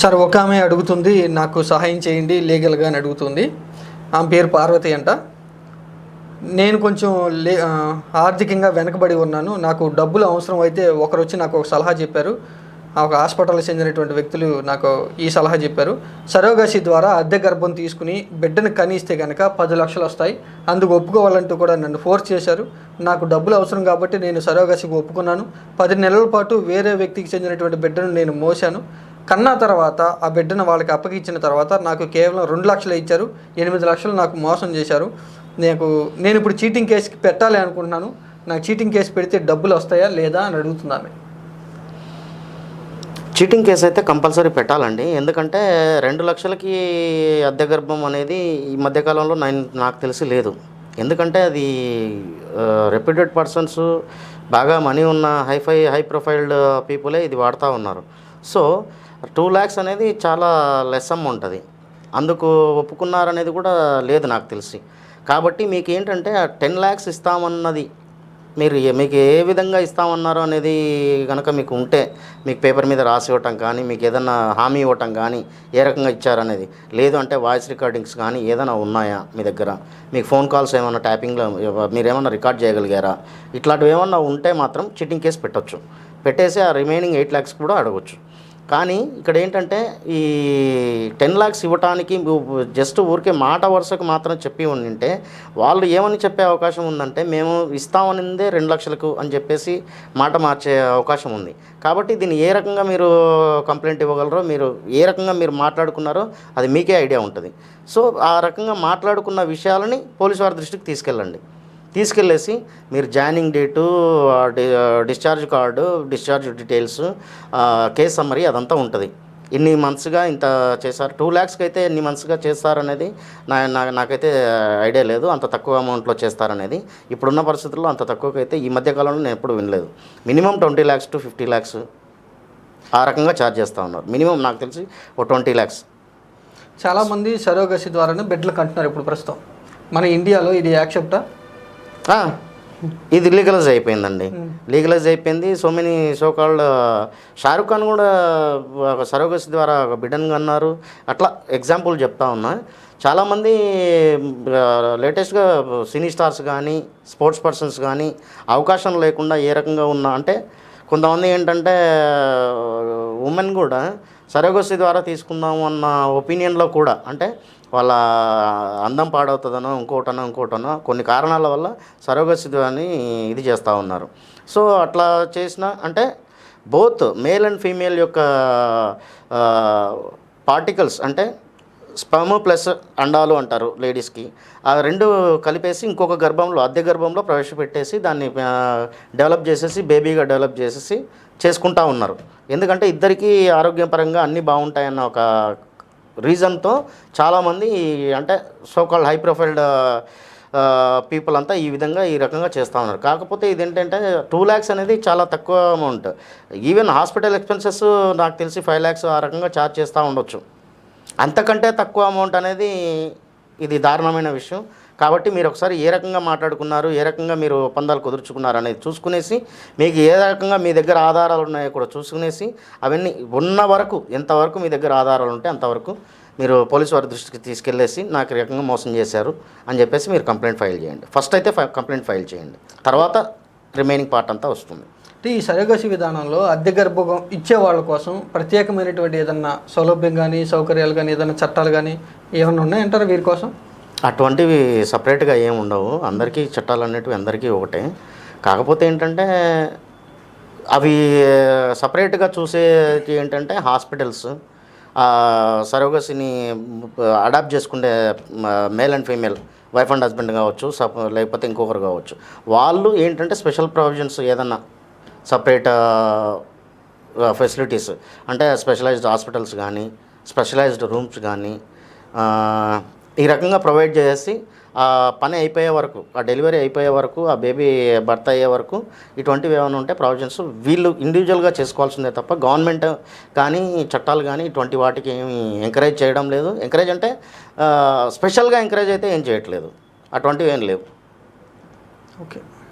Sir ఒక ఆమె అడుగుతుంది నాకు సహాయం చేయండి లీగల్గా అని అడుగుతుంది. ఆమె పేరు పార్వతి అంట. నేను కొంచెం లే ఆర్థికంగా వెనకబడి ఉన్నాను. నాకు డబ్బులు అవసరం అయితే ఒకరు వచ్చి నాకు ఒక సలహా చెప్పారు. ఆ ఒక హాస్పిటల్కి చెందినటువంటి వ్యక్తులు నాకు ఈ సలహా చెప్పారు. సరోగసి ద్వారా అద్దె గర్భం తీసుకుని బిడ్డను కనిస్తే కనుక పది లక్షలు వస్తాయి. అందుకు ఒప్పుకోవాలంటూ కూడా నన్ను ఫోర్స్ చేశారు. నాకు డబ్బులు అవసరం కాబట్టి నేను సరోగసికి ఒప్పుకున్నాను. పది నెలల పాటు వేరే వ్యక్తికి చెందినటువంటి బిడ్డను నేను మోసాను కన్నా తర్వాత ఆ బిడ్డను వాళ్ళకి అప్పగించిన తర్వాత నాకు కేవలం రెండు లక్షలు ఇచ్చారు ఎనిమిది లక్షలు నాకు మోసం చేశారు. నాకు నేను ఇప్పుడు చీటింగ్ కేసుకి పెట్టాలి అనుకుంటున్నాను. నాకు చీటింగ్ కేసు పెడితే డబ్బులు వస్తాయా లేదా అని అడుగుతున్నాను. చీటింగ్ కేసు అయితే కంపల్సరీ పెట్టాలండి. ఎందుకంటే రెండు లక్షలకి అద్దె గర్భం అనేది ఈ మధ్యకాలంలో నేను నాకు తెలిసి లేదు. ఎందుకంటే అది రెప్యూటెడ్ పర్సన్స్ బాగా మనీ ఉన్న హైఫై హై ప్రొఫైల్డ్ పీపులే ఇది వాడుతూ ఉన్నారు. సో టూ ల్యాక్స్ అనేది చాలా లెస్ ఉంటుంది అది అందుకు ఒప్పుకున్నారనేది కూడా లేదు నాకు తెలిసి. కాబట్టి మీకు ఏంటంటే ఆ టెన్ ల్యాక్స్ ఇస్తామన్నది మీరు మీకు ఏ విధంగా ఇస్తామన్నారు అనేది కనుక మీకు ఉంటే మీకు పేపర్ మీద రాసి ఇవ్వటం కానీ మీకు ఏదైనా హామీ ఇవ్వటం కానీ ఏ రకంగా ఇచ్చారనేది. లేదు అంటే వాయిస్ రికార్డింగ్స్ కానీ ఏదైనా ఉన్నాయా మీ దగ్గర? మీకు ఫోన్ కాల్స్ ఏమైనా ట్యాపింగ్లో మీరు ఏమైనా రికార్డ్ చేయగలిగారా? ఇట్లాంటివి ఏమన్నా ఉంటే మాత్రం చిట్టింగ్ కేసు పెట్టొచ్చు. పెట్టేసి ఆ రిమైనింగ్ ఎయిట్ ల్యాక్స్ కూడా అడగచ్చు. కానీ ఇక్కడ ఏంటంటే ఈ టెన్ లాక్స్ ఇవ్వటానికి జస్ట్ ఊరికే మాట వరుసకు మాత్రం చెప్పి ఉండింటే వాళ్ళు ఏమని చెప్పే అవకాశం ఉందంటే మేము ఇస్తామనిందే రెండు లక్షలకు అని చెప్పేసి మాట మార్చే అవకాశం ఉంది. కాబట్టి దీన్ని ఏ రకంగా మీరు కంప్లైంట్ ఇవ్వగలరో మీరు ఏ రకంగా మీరు మాట్లాడుకున్నారో అది మీకే ఐడియా ఉంటుంది. సో ఆ రకంగా మాట్లాడుకున్న విషయాలని పోలీసు వారి దృష్టికి తీసుకెళ్ళండి. తీసుకెళ్ళేసి మీరు joining date discharge card discharge details case summary అదంతా ఉంటుంది. ఇన్ని మంత్స్గా ఇంత చేశారు. టూ ల్యాక్స్కి అయితే ఎన్ని మంత్స్గా చేస్తారనేది నా నా- నాకైతే ఐడియా లేదు. అంత తక్కువ అమౌంట్లో చేస్తారనేది. ఇప్పుడున్న పరిస్థితుల్లో అంత తక్కువకైతే అయితే ఈ మధ్య కాలంలో నేను ఎప్పుడు వినలేదు. Minimum twenty lakhs to fifty lakhs ఆ రకంగా ఛార్జ్ చేస్తూ ఉన్నారు. మినిమం నాకు తెలిసి ఓ ట్వంటీ ల్యాక్స్. చాలామంది సరోగసి ద్వారానే బిడ్డలు కంటున్నారు ఇప్పుడు ప్రస్తుతం. మన ఇండియాలో ఇది యాక్సెప్టా? ఇది లీగలైజ్ అయిపోయిందండి. లీగలైజ్ అయిపోయింది. So many so called Shahrukh Khan కూడా ఒక సరోగసి ద్వారా ఒక బిడ్డను అన్నారు అట్లా ఎగ్జాంపుల్ చెప్తా ఉన్నా. చాలామంది లేటెస్ట్గా సినీ స్టార్స్ కానీ స్పోర్ట్స్ పర్సన్స్ కానీ అవకాశం లేకుండా ఏ రకంగా ఉన్నా అంటే కొంతమంది ఏంటంటే ఉమెన్ కూడా సరోగసి ద్వారా తీసుకుందాం అన్న ఒపీనియన్లో కూడా అంటే వాళ్ళ అందం పాడవుతుందనో ఇంకోటనో ఇంకోటనో కొన్ని కారణాల వల్ల సరోగసి అని ఇది చేస్తూ ఉన్నారు. సో అట్లా చేసిన అంటే బోత్ మేల్ అండ్ ఫీమేల్ యొక్క పార్టికల్స్ అంటే స్పర్మ్ ప్లస్ అండాలు అంటారు లేడీస్కి. ఆ రెండు కలిపేసి ఇంకొక గర్భంలో అద్దె గర్భంలో ప్రవేశపెట్టేసి దాన్ని డెవలప్ చేసేసి బేబీగా డెవలప్ చేసేసి చేసుకుంటా ఉన్నారు. ఎందుకంటే ఇద్దరికీ ఆరోగ్యపరంగా అన్నీ బాగుంటాయన్న ఒక రీజన్తో చాలామంది అంటే సోకాల్ హై ప్రొఫైల్డ్ పీపుల్ అంతా ఈ విధంగా ఈ రకంగా చేస్తూ ఉన్నారు. కాకపోతే ఇది ఏంటంటే టూ ల్యాక్స్ అనేది చాలా తక్కువ అమౌంట్. ఈవెన్ హాస్పిటల్ ఎక్స్పెన్సెస్ నాకు తెలిసి ఫైవ్ ల్యాక్స్ ఆ రకంగా ఛార్జ్ చేస్తూ ఉండొచ్చు. అంతకంటే తక్కువ అమౌంట్ అనేది ఇది దారుణమైన విషయం. కాబట్టి మీరు ఒకసారి ఏ రకంగా మాట్లాడుకున్నారు ఏ రకంగా మీరు ఒప్పందాలు కుదుర్చుకున్నారు అనేది చూసుకునేసి మీకు ఏ రకంగా మీ దగ్గర ఆధారాలు ఉన్నాయో కూడా చూసుకునేసి అవన్నీ ఉన్న వరకు ఎంతవరకు మీ దగ్గర ఆధారాలు ఉంటే అంతవరకు మీరు పోలీసు వారి దృష్టికి తీసుకెళ్ళేసి నాకు రకంగా మోసం చేశారు అని చెప్పేసి మీరు కంప్లైంట్ ఫైల్ చేయండి. ఫస్ట్ అయితే కంప్లైంట్ ఫైల్ చేయండి. తర్వాత రిమైనింగ్ పార్ట్ అంతా వస్తుంది. అంటే ఈ సరోగసి విధానంలో అద్దె గర్భం ఇచ్చే వాళ్ళ కోసం ప్రత్యేకమైనటువంటి ఏదన్నా సౌలభ్యం కానీ సౌకర్యాలు కానీ ఏదైనా చట్టాలు కానీ ఏమైనా ఉన్నాయంటారా వీరి కోసం? అటువంటివి సపరేట్గా ఏమి ఉండవు. అందరికీ చట్టాలు అనేటివి అందరికీ ఒకటే. కాకపోతే ఏంటంటే అవి సపరేట్గా చూసేది ఏంటంటే హాస్పిటల్స్. సరోగసిని అడాప్ట్ చేసుకునే male and female wife and husband కావచ్చు సప్ లేకపోతే ఇంకొకరు కావచ్చు. వాళ్ళు ఏంటంటే స్పెషల్ ప్రొవిజన్స్ ఏదన్నా సపరేట్ ఫెసిలిటీస్. అంటే స్పెషలైజ్డ్ హాస్పిటల్స్ కానీ స్పెషలైజ్డ్ రూమ్స్ కానీ ఈ రకంగా ప్రొవైడ్ చేసి ఆ పని అయిపోయే వరకు ఆ డెలివరీ అయిపోయే వరకు ఆ బేబీ బర్త్ అయ్యే వరకు ఇటువంటివి ఏమైనా ఉంటే ప్రావిజన్స్ వీళ్ళు ఇండివిజువల్గా చేసుకోవాల్సిందే తప్ప గవర్నమెంట్ కానీ చట్టాలు కానీ ఇటువంటి వాటికి ఏమి ఎంకరేజ్ చేయడం లేదు. ఎంకరేజ్ అంటే స్పెషల్గా ఎంకరేజ్ అయితే ఏం చేయట్లేదు. అటువంటివి ఏం లేవు. ఓకే.